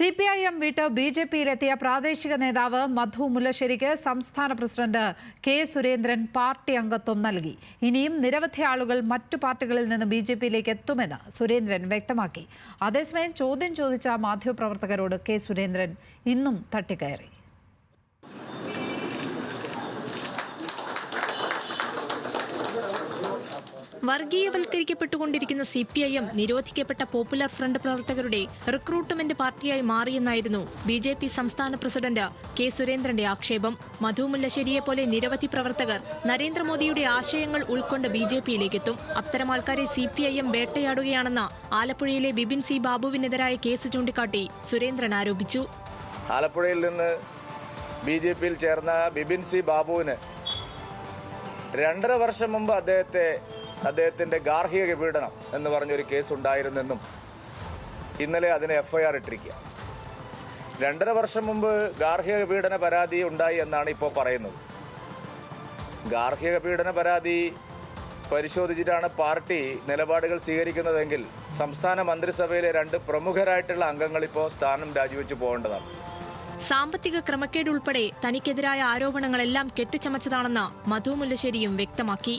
C P I M വിട്ട് B J പിയിലെത്തിയ പ്രാദേശിക നേതാവ് മധു മുല്ലശ്ശേരിക്ക് സംസ്ഥാന പ്രസിഡന്റ് കെ സുരേന്ദ്രൻ പാർട്ടി അംഗത്വം നൽകി. ഇനിയും നിരവധി ആളുകൾ മറ്റു പാർട്ടികളിൽ നിന്ന് ബി ജെ പിയിലേക്ക് എത്തുമെന്ന് സുരേന്ദ്രൻ വ്യക്തമാക്കി. അതേസമയം ചോദ്യം ചോദിച്ച മാധ്യമപ്രവർത്തകരോട് കെ സുരേന്ദ്രൻ ഇന്നും തട്ടിക്കയറി. വർഗീയവൽക്കരിക്കപ്പെട്ടുകൊണ്ടിരിക്കുന്ന സി പി ഐ എം നിരോധിക്കപ്പെട്ട പോപ്പുലർ ഫ്രണ്ട് പ്രവർത്തകരുടെ റിക്രൂട്ട്മെന്റ് പാർട്ടിയായി മാറിയെന്നായിരുന്നു ബി ജെ പി സംസ്ഥാന പ്രസിഡന്റ് കെ സുരേന്ദ്രന്റെ ആക്ഷേപം. മധു മുല്ലശ്ശേരിയെ പോലെ നിരവധി പ്രവർത്തകർ നരേന്ദ്രമോദിയുടെ ആശയങ്ങൾ ഉൾക്കൊണ്ട് ബി ജെ പിയിലേക്കെത്തും. അത്തരം ആൾക്കാരെ സി പി ഐ എം വേട്ടയാടുകയാണെന്ന് ആലപ്പുഴയിലെ ബിബിൻ സി ബാബുവിനെതിരായ കേസ് ചൂണ്ടിക്കാട്ടി സുരേന്ദ്രൻ ആരോപിച്ചു. ആലപ്പുഴയിൽ നിന്ന് ബി ജെ പിയിൽ ചേർന്ന ബിബിൻ സി ബാബുവിന് രണ്ടര വർഷം മുമ്പ് അദ്ദേഹത്തെ അദ്ദേഹത്തിന്റെ ഗാർഹിക പീഡനം എന്ന് പറഞ്ഞൊരു കേസ് ഉണ്ടായിരുന്നെന്നും ഇന്നലെ അതിന് എഫ്ഐആർ ഇട്ടിരിക്കുക. രണ്ടര വർഷം മുമ്പ് ഗാർഹിക പീഡന പരാതി ഉണ്ടായി എന്നാണ് ഇപ്പോൾ പറയുന്നത്. ഗാർഹിക പീഡന പരാതി പരിശോധിച്ചിട്ടാണ് പാർട്ടി നിലപാടുകൾ സ്വീകരിക്കുന്നതെങ്കിൽ സംസ്ഥാന മന്ത്രിസഭയിലെ രണ്ട് പ്രമുഖരായിട്ടുള്ള അംഗങ്ങൾ ഇപ്പോൾ സ്ഥാനം രാജിവെച്ച് പോകേണ്ടതാണ്. സാമ്പത്തിക ക്രമക്കേട് ഉൾപ്പെടെ തനിക്കെതിരായ ആരോപണങ്ങളെല്ലാം കെട്ടിച്ചമച്ചതാണെന്ന് മധു മുല്ലശ്ശേരിയും വ്യക്തമാക്കി.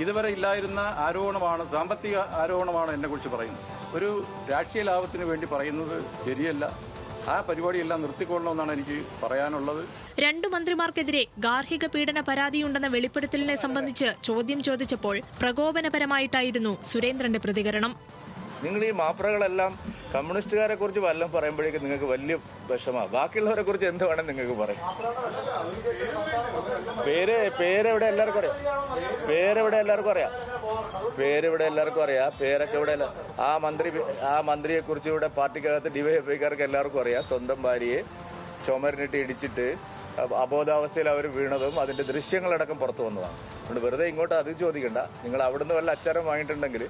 ഇതുവരെ ഇല്ലായിരുന്ന ആരോപണമാണ് സാമ്പത്തിക ആരോപണമാണ് എന്നെക്കുറിച്ച് പറയുന്നത്. ഒരു രാഷ്ട്രീയ ലാഭത്തിന് വേണ്ടി പറയുന്നത് ശരിയല്ല. ആ പരിപാടിയെല്ലാം നിർത്തിക്കൊള്ളണമെന്നാണ് എനിക്ക് പറയാനുള്ളത്. രണ്ടു മന്ത്രിമാർക്കെതിരെ ഗാർഹിക പീഡന പരാതിയുണ്ടെന്ന വെളിപ്പെടുത്തലിനെ സംബന്ധിച്ച് ചോദ്യം ചോദിച്ചപ്പോൾ പ്രകോപനപരമായിട്ടായിരുന്നു സുരേന്ദ്രന്റെ പ്രതികരണം. നിങ്ങൾ ഈ മാപ്രകളെല്ലാം കമ്മ്യൂണിസ്റ്റുകാരെ കുറിച്ച് വല്ലതും പറയുമ്പോഴേക്കും നിങ്ങൾക്ക് വലിയ വിഷമമാണ് ബാക്കിയുള്ളവരെ കുറിച്ച് എന്ത് വേണം നിങ്ങൾക്ക് പറയാം? പേര് പേരെവിടെ എല്ലാവർക്കും അറിയാം? പേരെവിടെ എല്ലാവർക്കും അറിയാം? പേരെവിടെ എല്ലാവർക്കും അറിയാം? പേരൊക്കെ ഇവിടെ ആ മന്ത്രി ആ മന്ത്രിയെ കുറിച്ച് ഇവിടെ പാർട്ടിക്കകത്ത് ഡിവൈഎഫ്ഐക്കാർക്ക് എല്ലാവർക്കും അറിയാം. സ്വന്തം ഭാര്യയെ ചുമരിനിട്ട് ഇടിച്ചിട്ട് അബോധാവസ്ഥയിൽ അവർ വീണതും അതിന്റെ ദൃശ്യങ്ങളടക്കം പുറത്തു വന്നതാണ്. അതുകൊണ്ട് വെറുതെ ഇങ്ങോട്ട് അത് ചോദിക്കണ്ട. നിങ്ങൾ അവിടുന്ന് വല്ല അച്ചാരം വാങ്ങിയിട്ടുണ്ടെങ്കിൽ.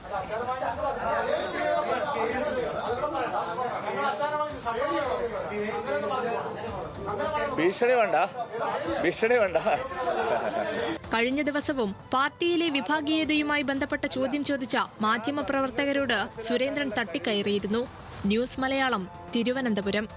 ഭീഷണി വേണ്ട. ഭീഷണി വേണ്ട. കഴിഞ്ഞ ദിവസവും പാർട്ടിയിലെ വിഭാഗീയതയുമായി ബന്ധപ്പെട്ട ചോദ്യം ചോദിച്ച മാധ്യമപ്രവർത്തകരോട് സുരേന്ദ്രൻ തട്ടിക്കയറിയിരുന്നു. ന്യൂസ് മലയാളം തിരുവനന്തപുരം.